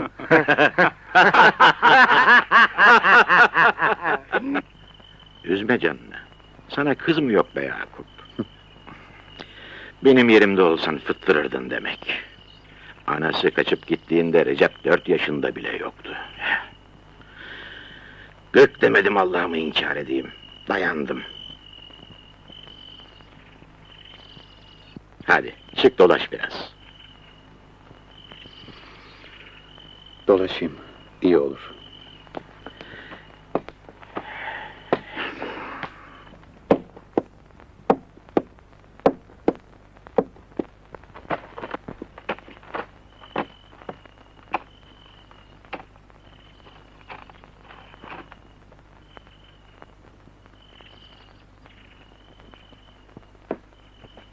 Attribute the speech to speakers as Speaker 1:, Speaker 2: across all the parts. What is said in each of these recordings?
Speaker 1: Üzme canını. Sana kız mı yok be Yakup? Benim yerimde olsan fıttırırdın demek. Anası kaçıp gittiğinde Recep dört yaşında bile yoktu. Gök demedim Allah'ımı inkar edeyim. Dayandım. Hadi çık dolaş biraz.
Speaker 2: Dolaşayım. iyi olur.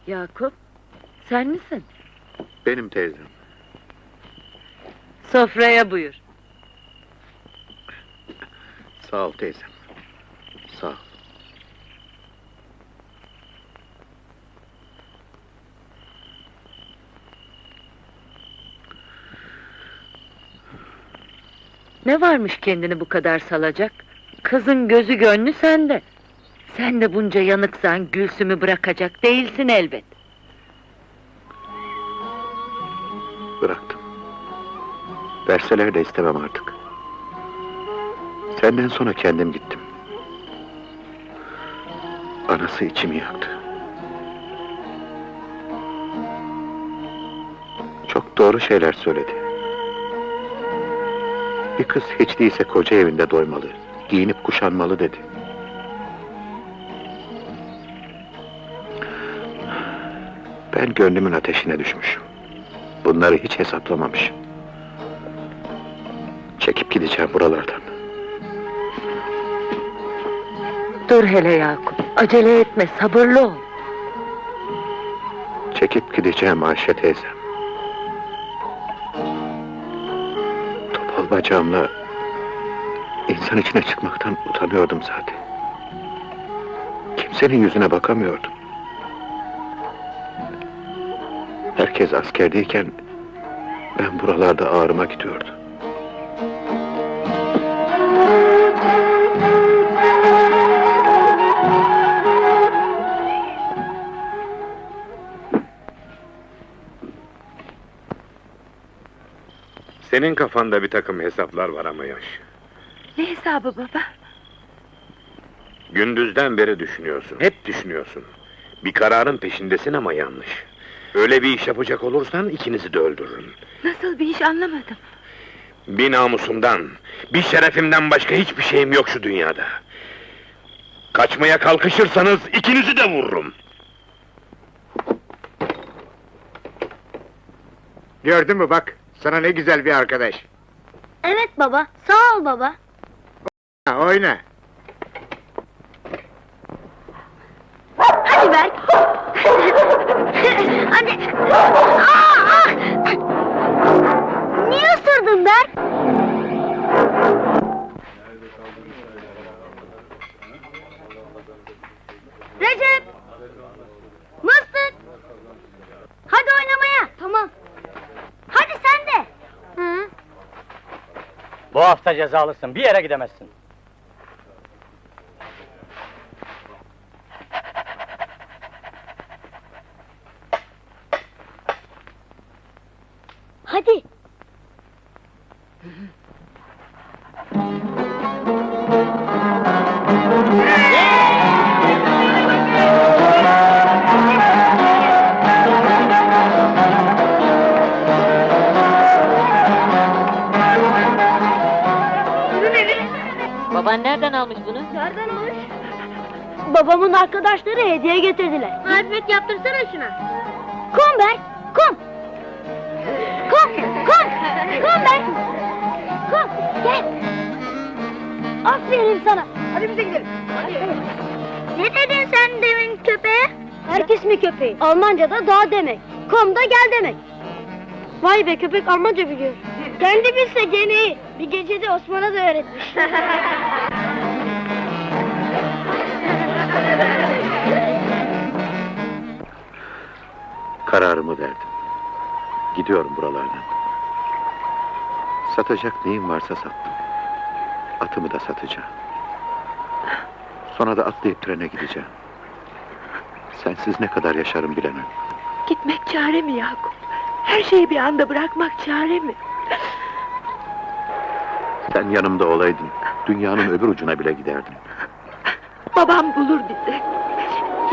Speaker 3: Yakup, sen misin?
Speaker 2: Benim teyzem.
Speaker 3: Sofraya buyur.
Speaker 2: Sağ ol teyzem. Sağ ol.
Speaker 3: Ne varmış kendini bu kadar salacak? Kızın gözü gönlü sende. Sen de bunca yanıksan Gülsüm'ü bırakacak değilsin elbet.
Speaker 2: Bıraktım. Verseler de istemem artık. Senden sonra kendim gittim. Anası içimi yaktı. Çok doğru şeyler söyledi. Bir kız hiç değilse koca evinde doymalı, giyinip kuşanmalı dedi. Ben gönlümün ateşine düşmüşüm. Bunları hiç hesaplamamışım. Çekip gideceğim buralardan.
Speaker 3: Dur hele Yakup, acele etme, sabırlı ol.
Speaker 2: Çekip gideceğim Ayşe teyzem. Topal bacağımla insan içine çıkmaktan utanıyordum zaten. Kimsenin yüzüne bakamıyordum. Herkes askerdeyken ben buralarda ağrıma gidiyordu.
Speaker 1: Senin kafanda bir takım hesaplar var ama yaş.
Speaker 3: Ne hesabı baba?
Speaker 1: Gündüzden beri düşünüyorsun, hep düşünüyorsun. Bir kararın peşindesin ama yanlış. Öyle bir iş yapacak olursan ikinizi de öldürürüm.
Speaker 3: Nasıl bir iş anlamadım.
Speaker 1: Bir namusumdan, bir şerefimden başka hiçbir şeyim yok şu dünyada. Kaçmaya kalkışırsanız ikinizi de vururum.
Speaker 4: Gördün mü bak, sana ne güzel bir arkadaş.
Speaker 5: Evet baba, sağ ol baba.
Speaker 4: Ha, oyna.
Speaker 5: Hadi Berk. Hadi.
Speaker 6: Bu hafta cezalısın, bir yere gidemezsin.
Speaker 3: Baban nereden almış bunu?
Speaker 5: Nereden almış? Babamın arkadaşları hediye getirdiler. Marifet yaptırsana şuna. Kum Berk, kum. Kum, kum, kum Berk. Kum, gel. Aferin sana. Hadi bize gidelim. Ne dedin sen demin köpeğe? Herkes mi köpeği? Almanca'da dağ demek. Kom da gel demek. Vay be köpek Almanca biliyor. Kendi bilse gene. Bir gecede Osman'a da öğretmiş.
Speaker 2: Kararımı verdim. Gidiyorum buralardan. Satacak neyim varsa sattım. Atımı da satacağım. Sonra da atlayıp trene gideceğim. Sensiz ne kadar yaşarım bilemem.
Speaker 3: Gitmek çare mi Yakup? Her şeyi bir anda bırakmak çare mi?
Speaker 2: Sen yanımda olaydın, dünyanın öbür ucuna bile giderdim.
Speaker 3: Babam bulur bizi.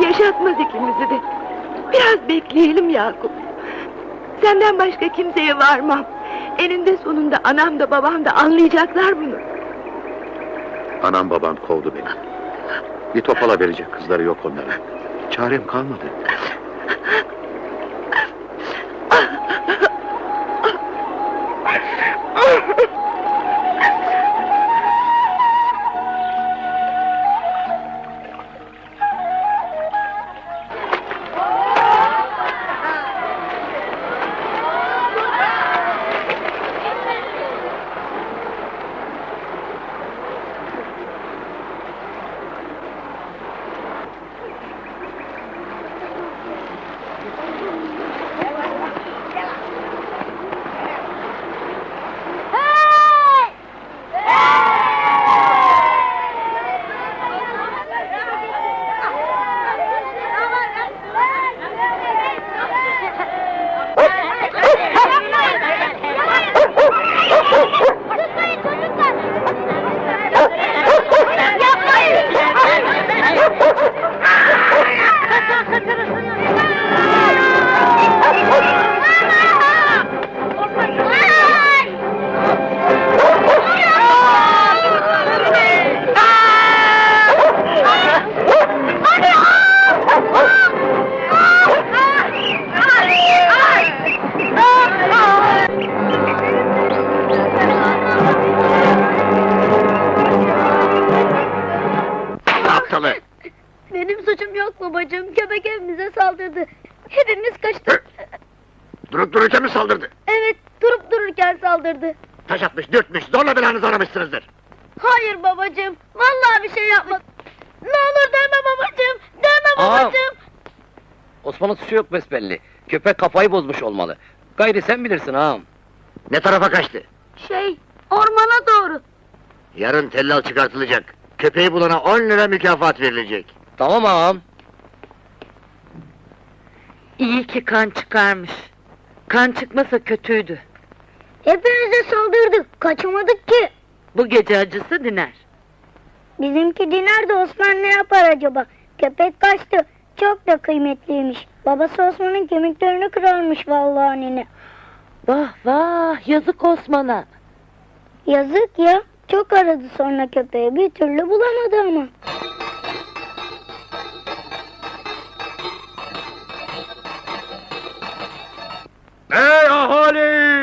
Speaker 3: Yaşatmaz ikimizi de. Biraz bekleyelim Yakup. Senden başka kimseye varmam. Eninde sonunda anam da babam da anlayacaklar bunu.
Speaker 2: Anam babam kovdu beni. Bir topala verecek kızları yok onlara. Çarem kalmadı.
Speaker 7: Saldırdı.
Speaker 4: Taş atmış, dürtmüş, zorla belanızı aramışsınızdır.
Speaker 7: Hayır babacığım. Vallahi bir şey yapmadım. Ne olur deme babacığım. Deme
Speaker 8: Aa!
Speaker 7: babacığım.
Speaker 8: Osman'ın suçu yok besbelli. Köpek kafayı bozmuş olmalı. Gayri sen bilirsin ağam.
Speaker 4: Ne tarafa kaçtı?
Speaker 7: Şey, ormana doğru.
Speaker 4: Yarın tellal çıkartılacak. Köpeği bulana 10 lira mükafat verilecek.
Speaker 8: Tamam ağam.
Speaker 3: İyi ki kan çıkarmış. Kan çıkmasa kötüydü.
Speaker 7: Hepimize saldırdı. Kaçamadık ki.
Speaker 3: Bu gece acısı diner.
Speaker 7: Bizimki diner de Osman ne yapar acaba? Köpek kaçtı. Çok da kıymetliymiş. Babası Osman'ın kemiklerini kırarmış vallahi nene.
Speaker 3: Vah vah yazık Osman'a.
Speaker 7: Yazık ya. Çok aradı sonra köpeği. Bir türlü bulamadı ama.
Speaker 9: Ey ahali!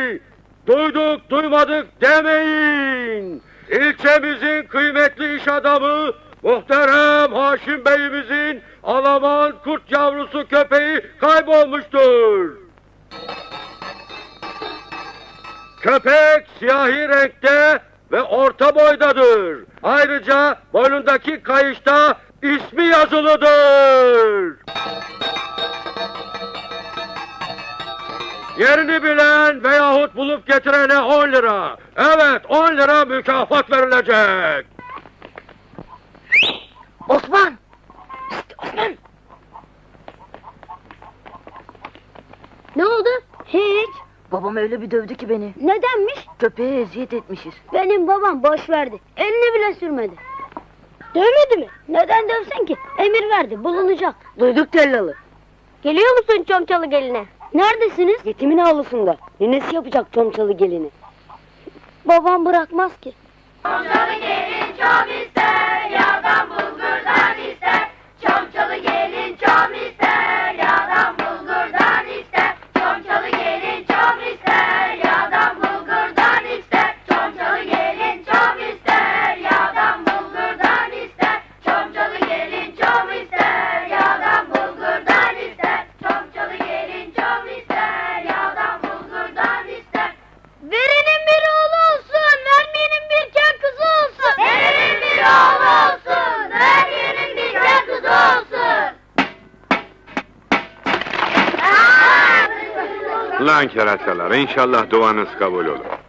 Speaker 9: Duyduk duymadık demeyin! İlçemizin kıymetli iş adamı muhterem Haşim Bey'imizin Alaman kurt yavrusu köpeği kaybolmuştur. Köpek siyahi renkte ve orta boydadır. Ayrıca boynundaki kayışta ismi yazılıdır. Yerini bilen veyahut bulup getirene 10 lira. Evet 10 lira mükafat verilecek.
Speaker 3: Osman! Şşt, Osman!
Speaker 7: Ne oldu? Hiç.
Speaker 3: Babam öyle bir dövdü ki beni.
Speaker 7: Nedenmiş?
Speaker 3: Köpeğe eziyet etmişiz.
Speaker 7: Benim babam boş verdi. Elini bile sürmedi. Dövmedi mi? Neden dövsün ki? Emir verdi, bulunacak.
Speaker 3: Duyduk tellalı.
Speaker 7: Geliyor musun Çomçalı geline? Neredesiniz?
Speaker 3: Yetimin avlusunda. Ninesi yapacak çomçalı gelini.
Speaker 7: Babam bırakmaz ki.
Speaker 10: Çomçalı gelin çom ister, yağdan bulgurdan
Speaker 9: Lan kerasalar inşallah duanız kabul olur.